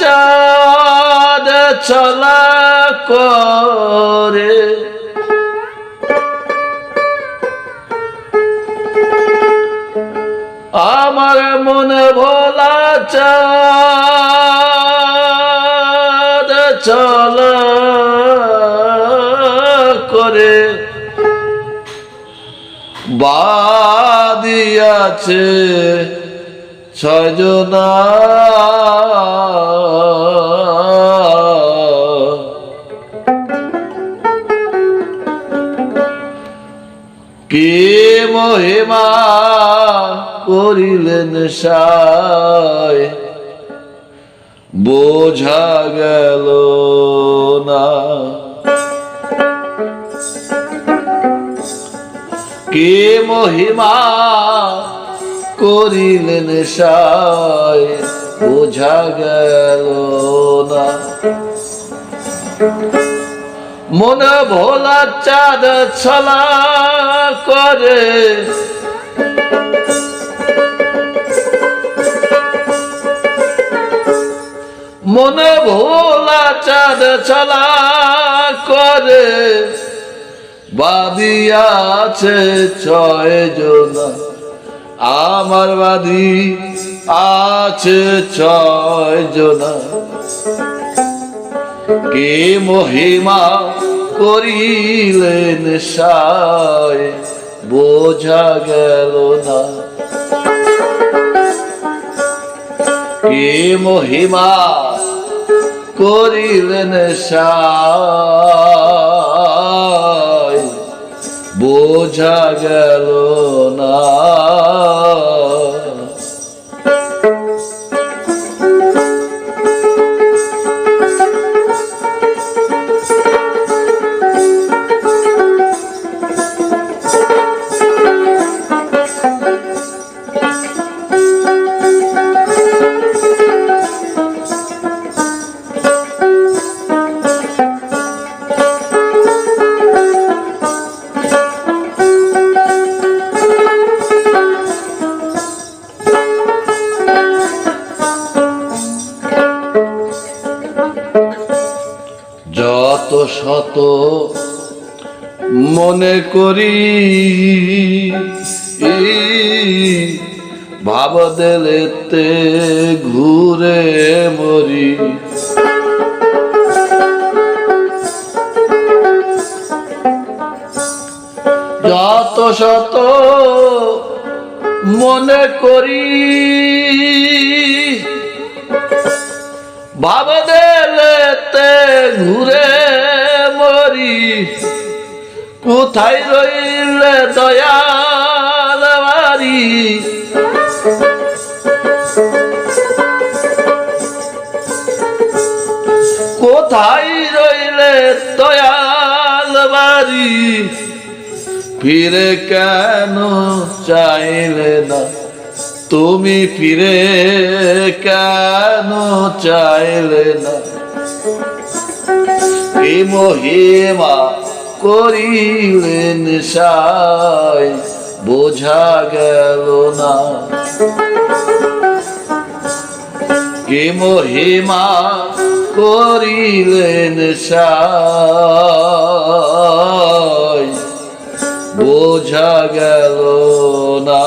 চাঁদ চলা করে। আমার মনে ভোলা চাঁদ চলা করে। বাদিয়াছে ছজনা কে মহিমা করিলেন সায়? বোঝা গেল না। কে মহিমা করিলেন সায় বোঝা গেল না। মনে ভোলা চাঁদ ছলা করে। মনে ভোলা চাঁদ ছলা করে। বাদিয়াছে ছয় জনা আমার বাদি আছে ছয় জনা। কে মহিমা করিলেন সায় বোঝা গেল না। কে মহিমা করিলেন সায় বোঝা গেল করি। ভাব দেলেতে ঘুরে মরি। যত শত মনে করি। ভাবদেলেতে ঘুরে মরি। কোথায় রইলে দয়াল কোথায় রইলে দয়াল বাড়ি ফিরে কেন চাইলে না? তুমি ফিরে কেন চাইলে না? মহিমা করিলেন সাই বোঝা গেল না। কি মহিমা করিলেন সাই বোঝা গেল না।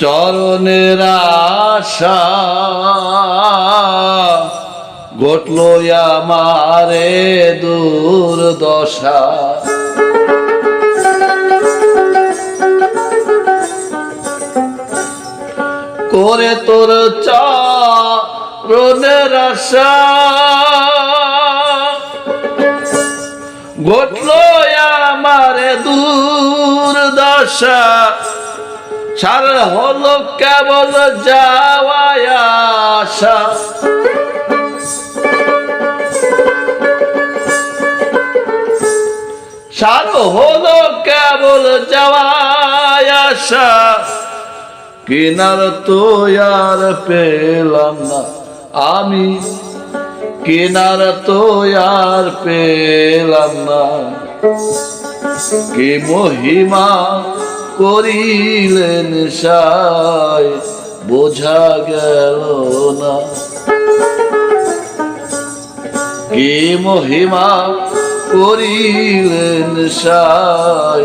চরণের আশা ঘটল আমারে দুর্দশা। করে তোর চরণের আশা ঘটল আমার দুর্দশা। সার হলো কেবল যাওয়ায় আশা। হলো কেবল যাওয়ায় আশা। কিনার তো আর পেলাম না আমি। কিনার তো আর পেলাম না। কি মহিমা করিলেন সাই বোঝা গেল না। কি মহিমা করিলেন সাই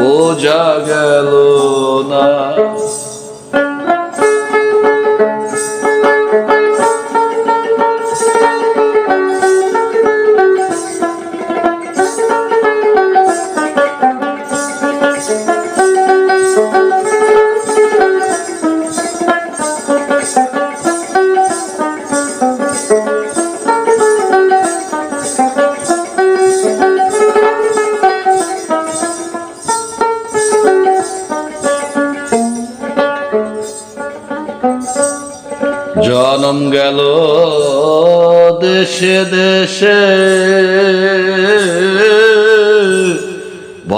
বোঝা গেল না।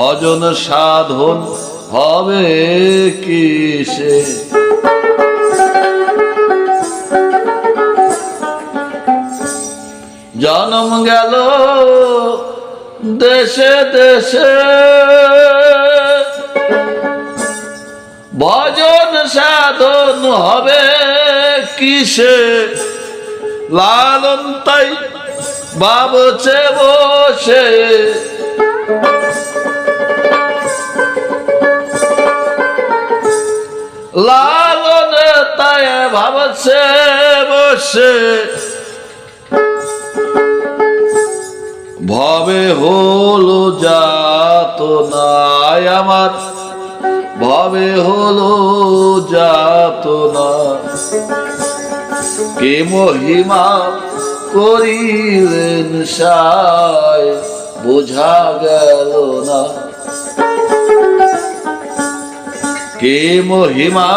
ভজন সাধন হবে কিসে? জনম গেল দেশে দেশে। ভজন সাধন হবে কিসে? লালন তাই বাবছে বসে। লালন তাই ভাবছে, বসে। ভবে হলো যাত নাই আমার। ভবে হলো যাত না কে মহিমা করিলেন সায়, বোঝা গেল না। কে মহিমা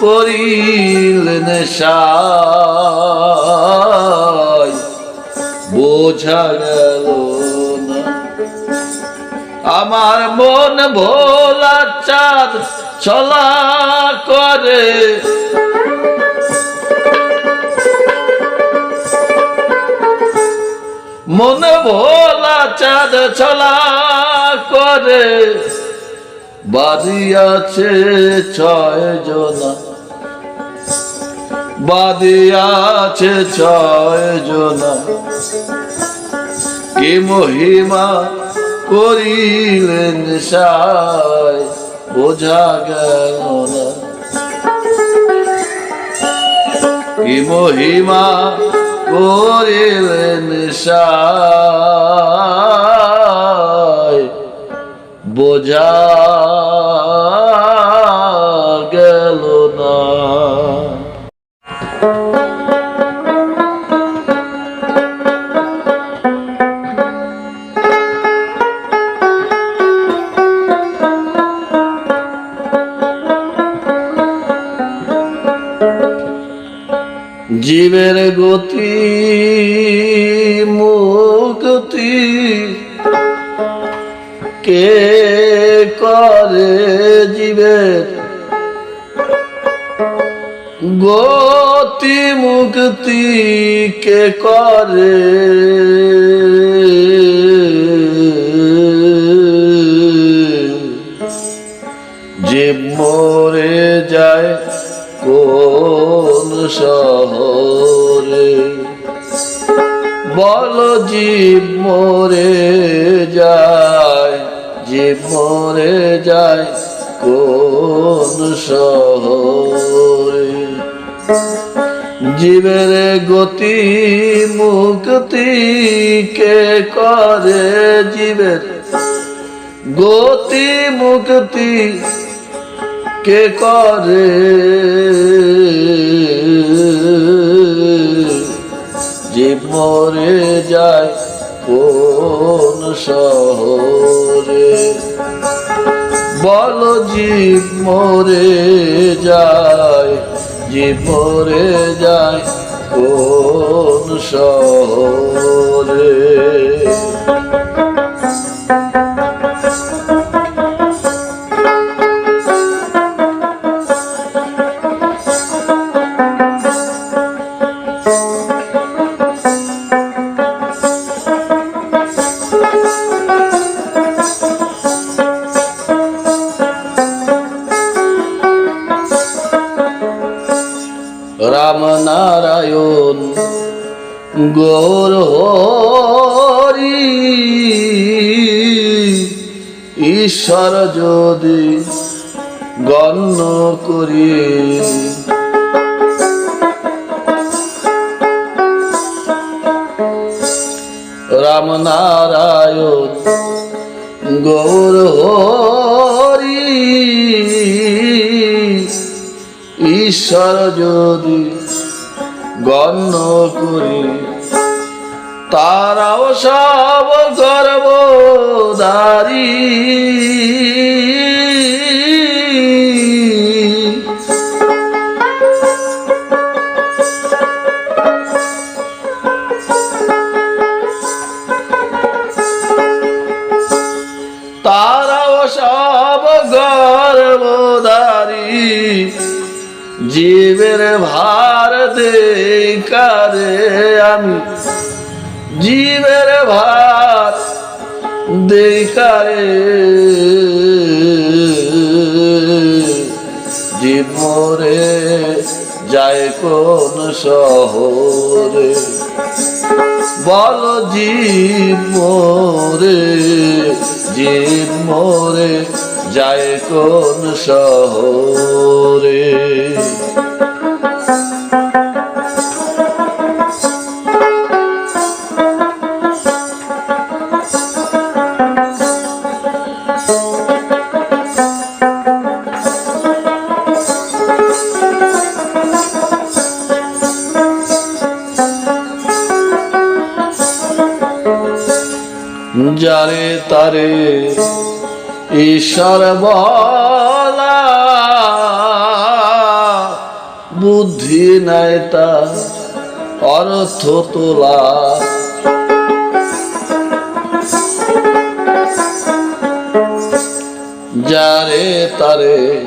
করিলেন সায় বোঝা গেল আমার মন ভোলা চাঁদ চলা করে। মন ভোলা চাঁদ চলা করে। বাড়ি আছে ছয় জনা বাদি আছে ছয় জনা কি মহিমা করিলেন সায়, বোঝা গেল না। কি মহিমা করিলেন সায় বোঝা গেল না। জীবের গতি গতি মুক্তি কে করে? যে মরে যায় কোন শহরে? বল জীব মরে যায় জীব মরে যায় কোন শহরে? জীবের গতি, মুক্তি কে করে জীবের? গতি, মুক্তি কে করে? জীব মরে যায় কোন শহরে? বল, জীব মরে যায় জীব মরে যায় কোন শহরে? নারায়ণ গৌর হরি ঈশ্বর যদি গণ্য করি রাম নারায়ণ গৌর হরি ঈশ্বর যদি গণ্য করি। তারাও সব গর্বদারি তারাও সব গর্বদারি জীবের ভার দেখারে আমি। জীবের ভার দেখারে জীব মরে যায় কোন শহরে। বল জীব মোরে জীব মোরে যায় কোন শহরে। যারে তারে ঈশ্বর বলা তা অর্থ তোলা। যারে তারে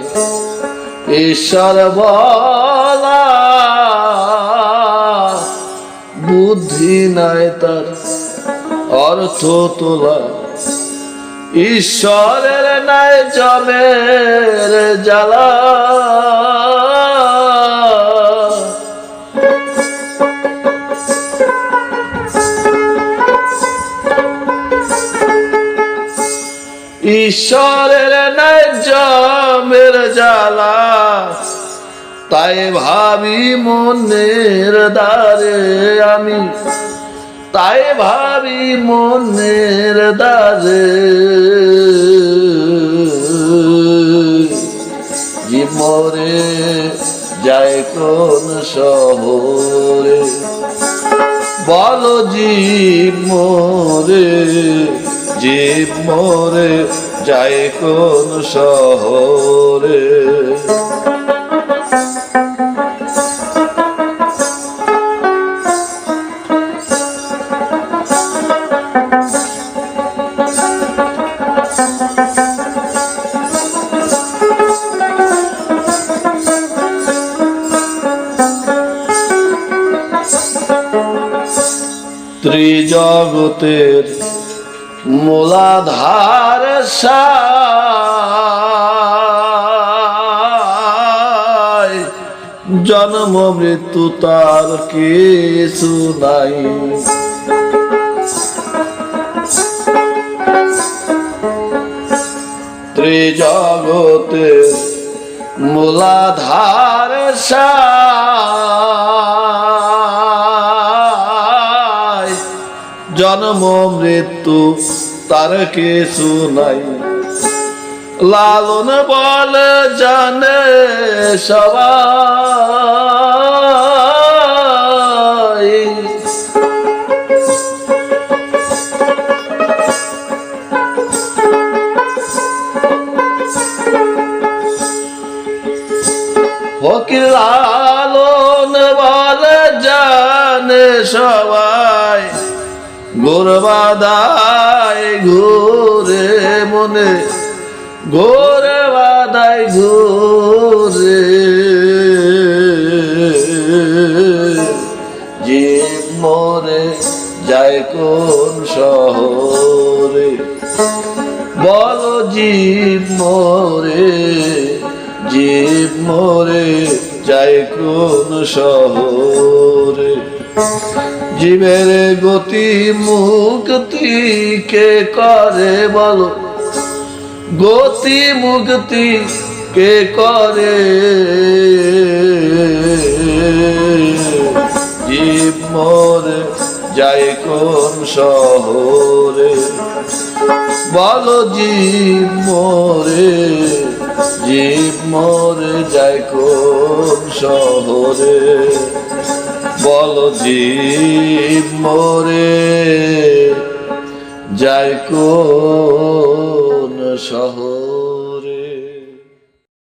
ঈশ্বর বলা, বুদ্ধি নাই তার অর্থ তোলা। ঈশ্বরের নাই জমের জ্বালা। ঈশ্বরের জমের জ্বালা। তাই ভাবি মনের দ্বারে আমি। তাই ভাবি মনের দারে জীবরে যায় কোন শহরে, বল জীব মোরে জীব মোরে যায় কোন শহরে। ত্রিজগতের মূলাধার জন্ম মৃত্যু তার কিছু নাই। ত্রিজগতের মূলাধার সায় জন্ম মৃত্যু তার কিছু নাই। লালন বল জানে সবাই। ফকির লালন বল জানে সবাই। গোরবাদাই ঘুরে মনে গোরে বাদাই ঘুরে। জীব মরে যায় কোন শহরে? বল জীব মরে জীব মরে যায় কোন শহরে? জীবের গতি মুক্তি কে করে বলো? গতি মুক্তি কে করে? জীব মরে যায় কোন শহরে? বলো জীব মরে জীব মরে যায় কোন শহরে? বলো জীব মরে যায় কোন শহর।